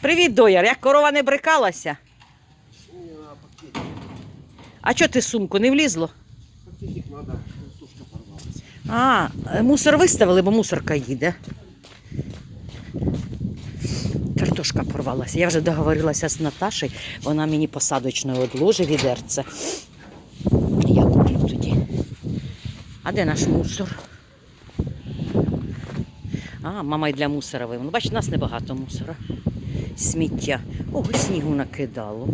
Привіт, дояр. Як корова не брикалася? А. Чого ти сумку не влізло? Пакетик надо, картошка порвалась. А, мусор виставили, бо мусорка їде. Картошка порвалася. Я вже договорилася з Наташею, вона мені посадочною одложить відерце. Я куплю тоді. А де наш мусор? А, мама й для мусора вивела. Бачите, нас небагато мусора. Сміття. Ого, снігу накидало.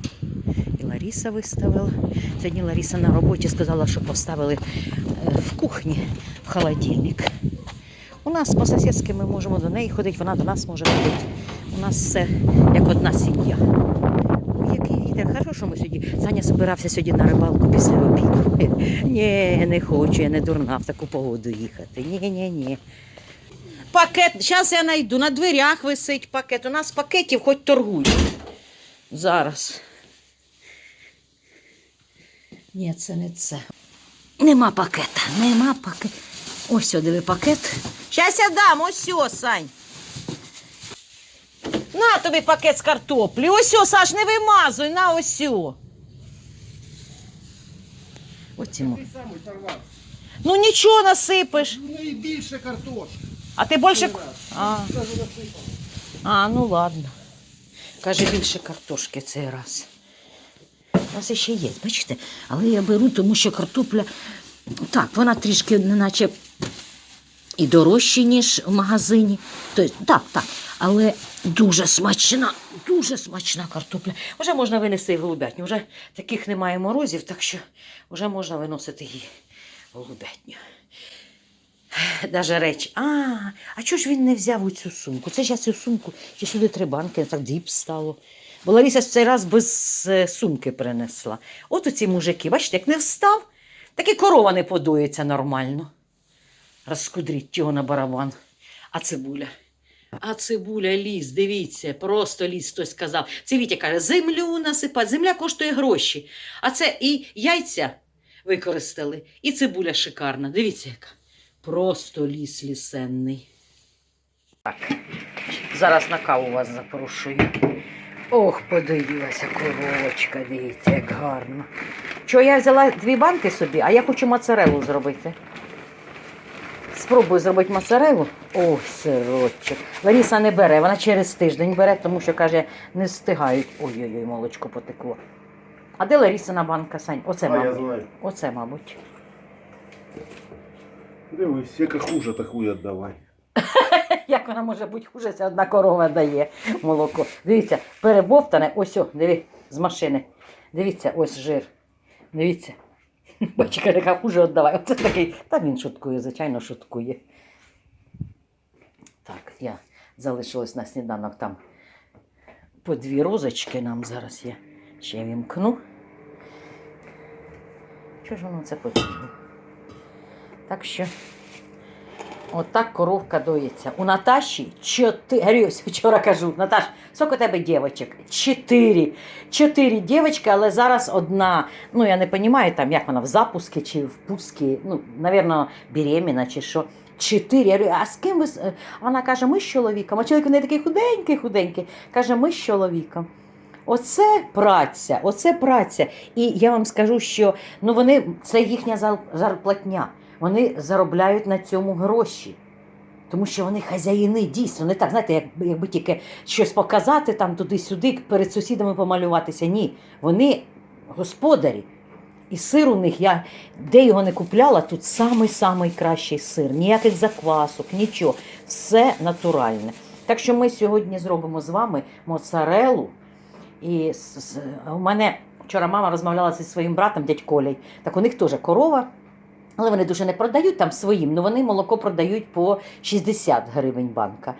І Ларіса виставила. Сьогодні Ларіса на роботі сказала, що поставили е, в кухні в холодильник. У нас по сусідськи ми можемо до неї ходити, вона до нас може ходити. У нас все як одна сім'я. Який вітер. Хорошо, що ми сьогодні. Саня збирався сьогодні на рибалку після обіду. Ні, не хочу, я не дурна в таку погоду їхати. Ні, ні, ні. Пакет, зараз я знайду. На дверях висить пакет. У нас пакетів хоч торгують. Зараз. Ні, це не це. Нема пакета, нема пакета. Ось, диви пакет. Щас я дам, ось Сань. На тобі пакет з картоплі. Ось о, Саш, не вимазуй, на ось. Ось йому. Ну нічого насипиш. Ну і більше картошки. А ти більше. А, а, ну ладно. Каже, більше картошки цей раз. У нас ще є, бачите? Але я беру, тому що картопля. Так, вона трішки, неначе і дорожче, ніж в магазині. Тобто, так, так. Але дуже смачна, дуже смачна картопля. Вже можна винести і голубятню. Вже таких немає морозів, так що вже можна виносити її в голубятню. Даже реч. А, а чого ж він не взяв у цю сумку? Це ж я цю сумку, чи сюди три банки, так діп стало. Бо Лариса в цей раз без е, сумки принесла. От оці мужики, бачите, як не встав, так і корова не подоїться нормально. Розкудріть його на барабан. А цибуля. А цибуля ліс, дивіться, просто ліс хтось сказав. Це Вітя каже, землю насипати, земля коштує гроші. А це і яйця використали, і цибуля шикарна. Дивіться, яка. Просто ліс лісенний. Так, зараз на каву вас запрошую. Ох, подивилася коровочка, дивіться, як гарно. Що я взяла дві банки собі, а я хочу моцарелу зробити. Спробую зробити моцарелу. Ой, сирочок. Лариса не бере, вона через тиждень бере, тому що каже, не встигають. Ой-ой-ой, молочко потекло. А де Ларісина банка, Сань? Оце, А я мабуть. знаю. Оце, мабуть. Дивись, яка хуже, та хуй віддавай. Як вона може бути хуже, це одна корова дає молоко. Дивіться, перебовтане, ось, о, диви, з машини. Дивіться, ось жир. Дивіться. Бачите, яка хуже віддавай. Оце такий. Та він шуткує, звичайно, шуткує. Так, я залишилась на сніданок там по дві розочки нам зараз я ще вімкну. Чого ж воно це потрібно? Так що. Отак коровка доїться. У Наташі чотири. Вчора кажу, Наташ, скільки у тебе дівчаток? Чотири. Чотири дівчатки, але зараз одна. Ну, я не розумію, там, як вона в запуску чи в пуску, ну, напевно, беременна чи що. Чотири. Я говорю, а з ким ви? Вона каже, ми з чоловіком. А чоловік не такий худенький, худенький. Каже, ми з чоловіком. Оце праця, оце праця. І я вам скажу, що ну вони це їхня зарплатня. Вони заробляють на цьому гроші. Тому що вони хазяїни дійсно, не так, знаєте, як, якби тільки щось показати там туди-сюди, перед сусідами помалюватися. Ні, вони господарі. І сир у них, я де його не купляла, тут самий-самий кращий сир. Ніяких заквасок, нічого. Все натуральне. Так що ми сьогодні зробимо з вами моцарелу. І у мене вчора мама розмовляла зі своїм братом, дядь Колей. Так у них теж корова. Але вони дуже не продають там своїм, але вони молоко продають по 60 гривень банка.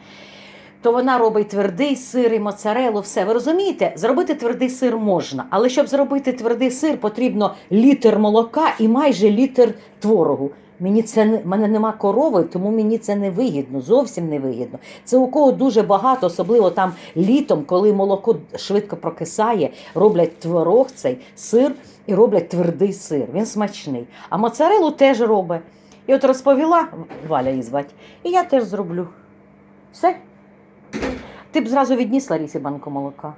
То вона робить твердий сир і моцарелу, все. Ви розумієте, зробити твердий сир можна, але щоб зробити твердий сир, потрібно літр молока і майже літр творогу. Мені це не мене нема корови, тому мені це не вигідно, зовсім не вигідно. Це у кого дуже багато, особливо там літом, коли молоко швидко прокисає, роблять творог цей сир і роблять твердий сир. Він смачний. А моцарелу теж робить. І от розповіла Валя її звати, і я теж зроблю. Все. Ти б зразу відніс Ларісі банку молока.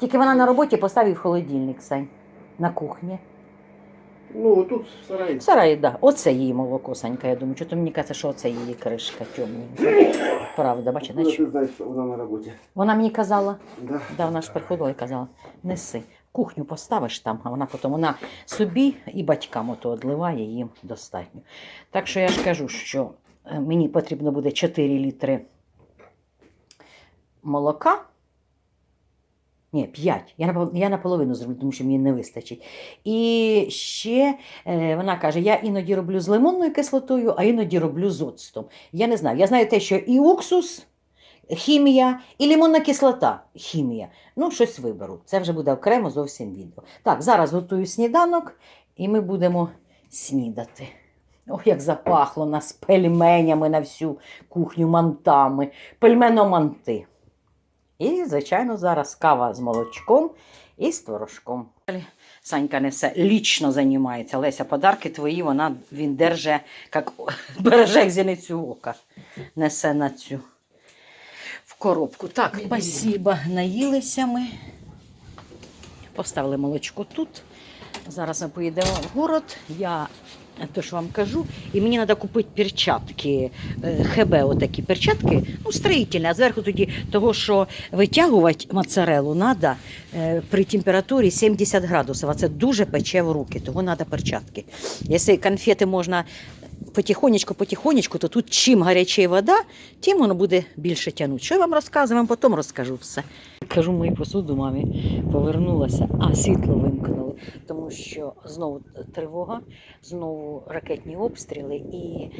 Тільки вона на роботі поставив холодильник, Сань, на кухні. Ну, тут в сараї. В сараї, да. Оце її молоко, Санька, я думаю. Що то мені каже, що оце її кришка темненька. Правда, бачиш, Откуда ти знаєш, що вона на роботі? Вона мені казала, Да. да, вона ж приходила і казала, неси. Кухню поставиш там, а вона потім вона собі і батькам ото одливає їм достатньо. Так що я ж кажу, що е, мені потрібно буде 4 літри молока. Ні, 5. Я, наполовину зроблю, тому що мені не вистачить. І ще е, вона каже: я іноді роблю з лимонною кислотою, а іноді роблю з оцтом. Я не знаю. Я знаю те, що і уксус, хімія, і лимонна кислота хімія. Ну, щось виберу. Це вже буде окремо зовсім відео. Так, зараз готую сніданок, і ми будемо снідати. Ох, як запахло нас пельменями на всю кухню мантами, пельменоманти. І, звичайно, зараз кава з молочком і з творожком. Санька несе, лічно займається. Леся, подарки твої, вона, він держе, як береже як зіницю ока. Несе на цю в коробку. Так, спасибо. Наїлися ми. Поставили молочко тут. Зараз ми поїдемо в город. Я то, вам кажу, і мені треба купити перчатки, е, ХБ, отакі перчатки, ну, строїтельні, а зверху тоді того, що витягувати моцарелу треба при температурі 70 градусів, а це дуже пече в руки, того треба перчатки. Якщо конфети можна потихонечку, потихонечку, то тут чим гаряча вода, тим воно буде більше тягнути. Що я вам розказую, вам потім розкажу все. Кажу мою посуду мамі, повернулася, а світло вимкнули, тому що знову тривога, знову ракетні обстріли і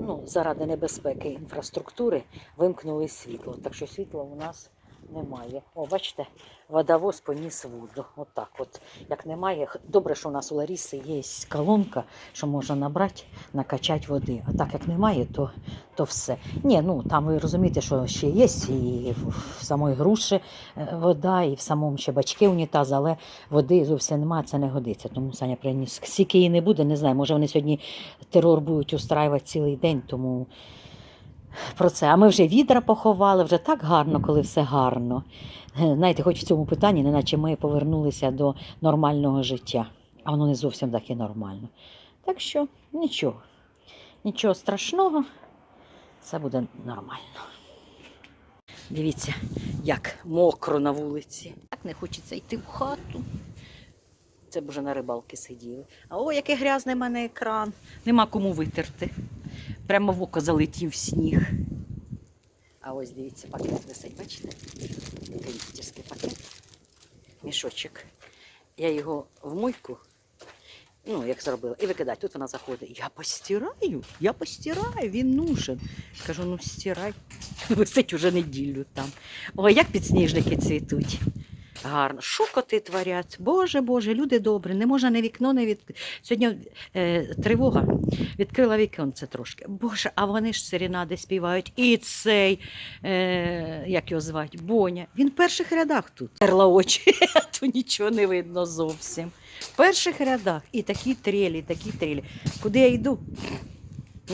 ну, заради небезпеки інфраструктури вимкнули світло. Так що світло у нас немає. О, бачите, водовоз поніс воду. Отак от. Як немає, добре, що у нас у Ларіси є колонка, що можна набрати, накачати води. А так як немає, то, то все. Ні, ну там ви розумієте, що ще є і в, в самої груші е, вода, і в самому ще бачки унітаз, але води зовсім немає, це не годиться. Тому Саня приніс. Скільки її не буде, не знаю. Може вони сьогодні терор будуть устраювати цілий день, тому про це. А ми вже відра поховали, вже так гарно, коли все гарно. Е, Знаєте, хоч в цьому питанні, неначе ми повернулися до нормального життя, а воно не зовсім так і нормально. Так що нічого, нічого страшного, все буде нормально. Дивіться, як мокро на вулиці. Так не хочеться йти в хату. Це б вже на рибалки сиділи. А о, який грязний в мене екран. Нема кому витерти. Прямо в око залетів сніг. А ось дивіться, пакет висить, бачите? Кондитерський пакет. Мішочок. Я його в мойку, ну, як зробила, і викидаю. Тут вона заходить. Я постираю, я постираю, він нужен. Кажу, ну стирай. Висить уже неділю там. Ой, як підсніжники цвітуть. Гарно. Що коти творять? Боже, Боже, люди добрі, не можна не вікно не відкрити. Сьогодні е, тривога. Відкрила віконце трошки. Боже, а вони ж серенади співають. І цей, е, як його звати, Боня. Він в перших рядах тут. Перла очі, а то нічого не видно зовсім. В перших рядах. І такі трелі, такі трелі. Куди я йду?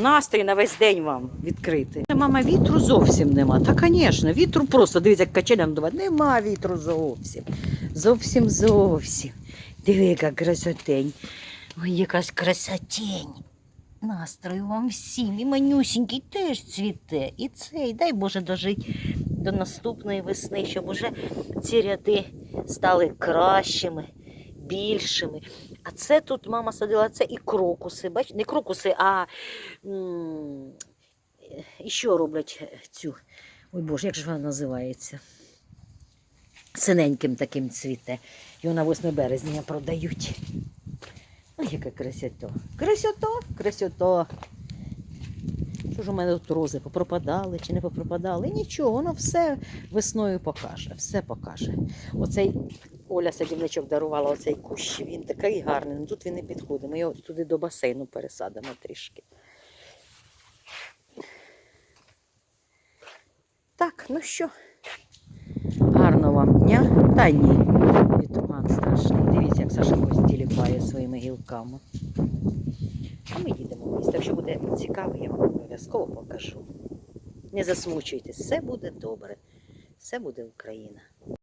Настрій на весь день вам відкрити. Мама, вітру зовсім нема. Та, звісно, вітру просто, дивіться, як качелям дувати. Нема вітру зовсім. Зовсім зовсім. Диви, яка красотень. Ой, якась красотень. Настрою вам всім. І манюсінький теж цвіте. І цей, дай Боже, дожить до наступної весни, щоб уже ці ряди стали кращими, більшими. А це тут мама садила, це і крокуси. Бач, не крокуси, а і що роблять цю. Ой Боже, як же вона називається? Синеньким таким цвіте. Його на 8 березня продають. Ой, яка красота. Красота, красота. Що ж у мене тут рози попропадали чи не попропадали? Нічого, воно все весною покаже, все покаже. Оцей Оля садівничок дарувала оцей кущ, він такий гарний, ну тут він не підходить. Ми його туди до басейну пересадимо трішки. Так, ну що, гарного вам дня. Та ні, і страшний. Дивіться, як Саша тіліпає своїми гілками. А ми їдемо в місто. Якщо буде цікаво, я вам обов'язково покажу. Не засмучуйтесь, все буде добре. Все буде Україна.